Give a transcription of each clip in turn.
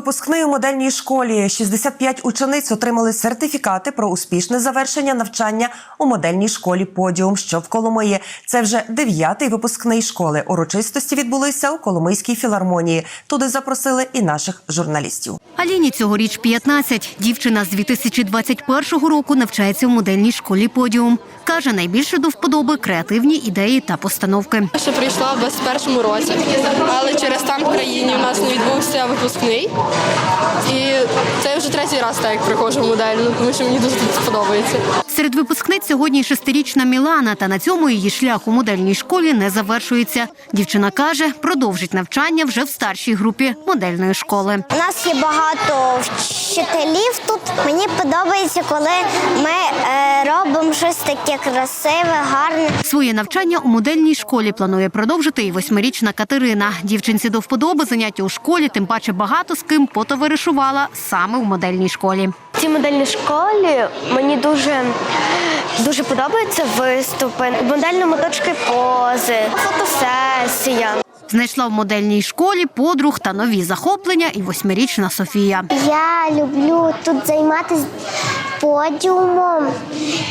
Випускний у модельній школі 65 учениць отримали сертифікати про успішне завершення навчання у модельній школі Подіум, що в Коломиї. Це вже дев'ятий випускний школи. Урочистості відбулися у Коломийській філармонії. Туди запросили і наших журналістів. Аліні цьогоріч 15. Дівчина з 2021 року навчається в модельній школі «Подіум». Каже, найбільше до вподоби креативні ідеї та постановки. Ще прийшла в 21 році, але через стан в країні у нас не відбувся випускний. І це вже третій раз так як приходжу в модельну, тому що мені дуже тут сподобається. Серед випускниць сьогодні шестирічна Мілана, та на цьому її шлях у модельній школі не завершується. Дівчина каже, продовжить навчання вже в старшій групі модельної школи. У нас є багато вчителів тут. Мені подобається, коли ми е, робимо щось таке красиве, гарне. Своє навчання у модельній школі планує продовжити і восьмирічна Катерина. Дівчинці до вподоби заняття у школі, тим паче багато з ким потоваришувала саме в модельній школі. В цій модельній школі мені дуже, дуже подобаються виступи, модельно точки пози, фотосесія. Знайшла в модельній школі подруг та нові захоплення і восьмирічна Софія. Я люблю тут займатися подіумом,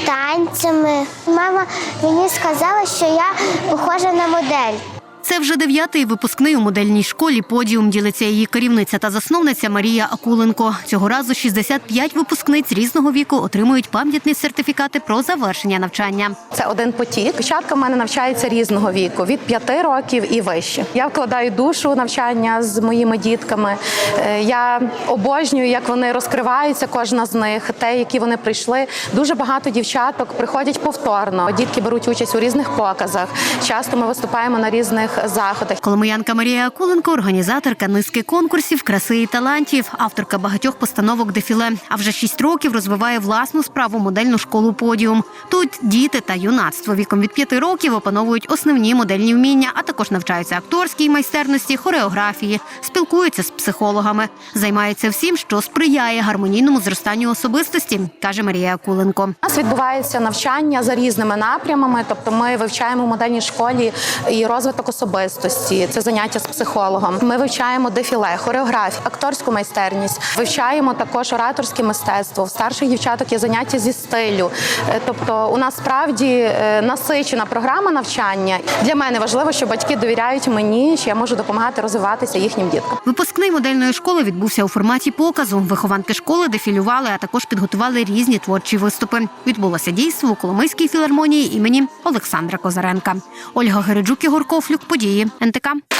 танцями. Мама мені сказала, що я похожа на модель. Це вже дев'ятий випускний у модельній школі. Подіум ділиться її керівниця та засновниця Марія Акуленко. Цього разу 65 випускниць різного віку отримують пам'ятні сертифікати про завершення навчання. Це один потік. Дівчатка в мене навчаються різного віку від 5 років і вище. Я вкладаю душу навчання з моїми дітками. Е, Я обожнюю, як вони розкриваються, кожна з них, те, які вони прийшли. Дуже багато дівчаток приходять повторно. Дітки беруть участь у різних показах. Часто ми виступаємо на різних заходах. Коломиянка Марія Акуленко, організаторка низки конкурсів, краси і талантів, авторка багатьох постановок дефіле. А вже шість років розвиває власну справу модельну школу подіум. Тут діти та юнацтво віком від п'яти років опановують основні модельні вміння, а також навчаються акторській майстерності, хореографії, спілкуються з психологами, займаються всім, що сприяє гармонійному зростанню особистості, каже Марія Акуленко. У нас відбувається навчання за різними напрямами. Тобто, ми вивчаємо в модельній школі і розвиток особистості. Це заняття з психологом. Ми вивчаємо дефіле, хореографію, акторську майстерність. Вивчаємо також ораторське мистецтво. В старших дівчаток є заняття зі стилю. Е, Тобто, у нас справді е, насичена програма навчання. Для мене важливо, що батьки довіряють мені, що я можу допомагати розвиватися їхнім діткам. Випускний модельної школи відбувся у форматі показу. Вихованки школи дефілювали, а також підготували різні творчі виступи. Відбулося дійство у Коломийській філармонії імені Олександра Козаренка. Ольга Гереджук, Ігор Кофлюк, події НТК.